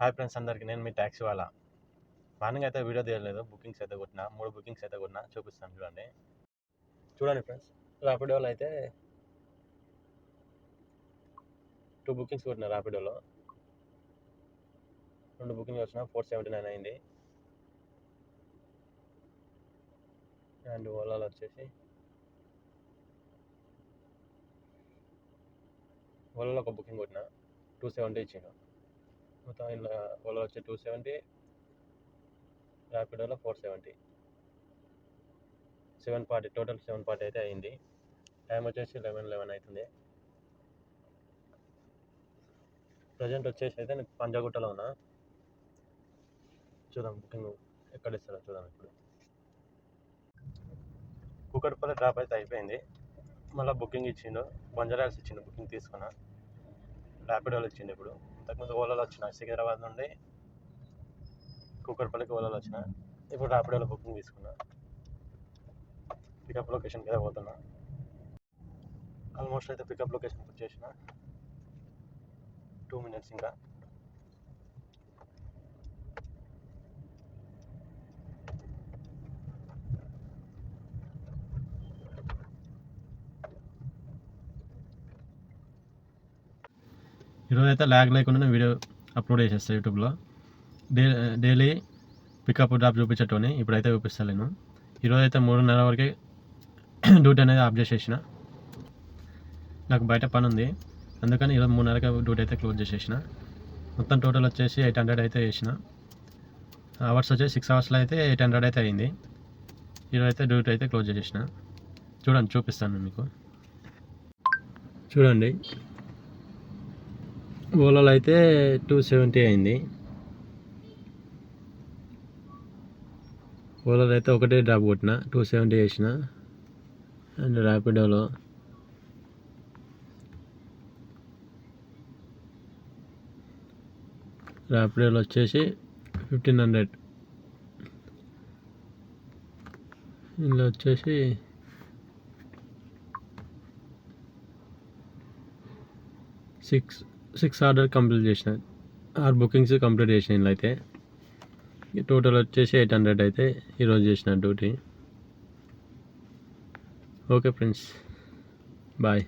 Hi friends అందరికీ నేను మీ ట్యాక్సీ వాళ్ళ. మార్నింగ్ అయితే వీడియో తీయలేదు బుకింగ్స్ అయితే కొట్టిన మూడు బుకింగ్స్ అయితే కొట్టిన చూపిస్తాను చూడండి. చూడండి ఫ్రెండ్స్ ర్యాపిడోలో అయితే టూ బుకింగ్స్ కొట్టిన ర్యాపిడోలో రెండు బుకింగ్ వచ్చిన ఫోర్ సెవెంటీ నైన్ అయింది. అండ్ ఓలాలో వచ్చేసి ఓలాలో ఒక బుకింగ్ కొట్టిన టూ సెవెంటీ ఇచ్చిండు. మొత్తం ఇలా ఓలా వచ్చి two seventy ర్యాపిడోలో four seventy seven forty total seven forty అయితే అయింది. టైం వచ్చేసి లెవెన్ లెవెన్ అవుతుంది ప్రజెంట్ వచ్చేసి అయితే నేను పంజాగుట్టలో ఉన్నా. చూద్దాం బుకింగ్ ఎక్కడ ఇస్తారో చూద్దాం ఇప్పుడు. కుక్కటిపల్లి డ్రాప్ అయితే అయిపోయింది. మళ్ళీ బుకింగ్ ఇచ్చిండు. బంజారాల్స్ ఇచ్చిండు బుకింగ్ తీసుకున్నా. ర్యాపిడోలు ఇచ్చిండు ఇప్పుడు. ఇంతకుముందు ఓలాలో వచ్చిన సికింద్రాబాద్ నుండి కుక్కర్పల్లికి ఓలాలో వచ్చిన. ఇప్పుడు రాపిడోలో బుకింగ్ తీసుకున్నా. పికప్ లొకేషన్కి అయితే పోతున్నా. ఆల్మోస్ట్ అయితే పికప్ లొకేషన్ బుక్ చేసిన. టూ మినిట్స్ ఇంకా. ఈరోజు అయితే ల్యాగ్ లేకుండా వీడియో అప్లోడ్ చేసేస్తాను యూట్యూబ్లో డే డైలీ పికప్ డ్రాప్ చూపించేటోని ఇప్పుడైతే చూపిస్తాను నేను. ఈరోజు అయితే మూడున్నర వరకే డ్యూటీ అనేది ఆఫ్ చేసేసిన. నాకు బయట పని ఉంది అందుకని ఈరోజు మూడున్నరకి డ్యూటీ అయితే క్లోజ్ చేసేసిన. మొత్తం టోటల్ వచ్చేసి ఎయిట్ హండ్రెడ్ అయితే వేసిన అవర్స్ వచ్చేసి సిక్స్ అవర్స్లో అయితే ఎయిట్ హండ్రెడ్ అయితే అయింది. ఈరోజు అయితే డ్యూటీ అయితే క్లోజ్ చేసేసిన. చూడండి చూపిస్తాను మీకు. చూడండి. ఓలాలో అయితే టూ సెవెంటీ అయింది. ఓలాలో అయితే ఒకటే డ్రాప్ కొట్టిన టూ సెవెంటీ వేసిన. అండ్ ర్యాపిడోలో ర్యాపిడోలో వచ్చేసి ఫిఫ్టీన్ హండ్రెడ్ ఇందులో వచ్చేసి సిక్స్ సిక్స్ ఆర్డర్ కంప్లీట్ చేసిన ఆరు బుకింగ్స్ కంప్లీట్ చేసిన ఇందులో అయితే టోటల్ వచ్చేసి ఎయిట్ హండ్రెడ్ అయితే ఈరోజు చేసిన డ్యూటీ. Okay friends bye.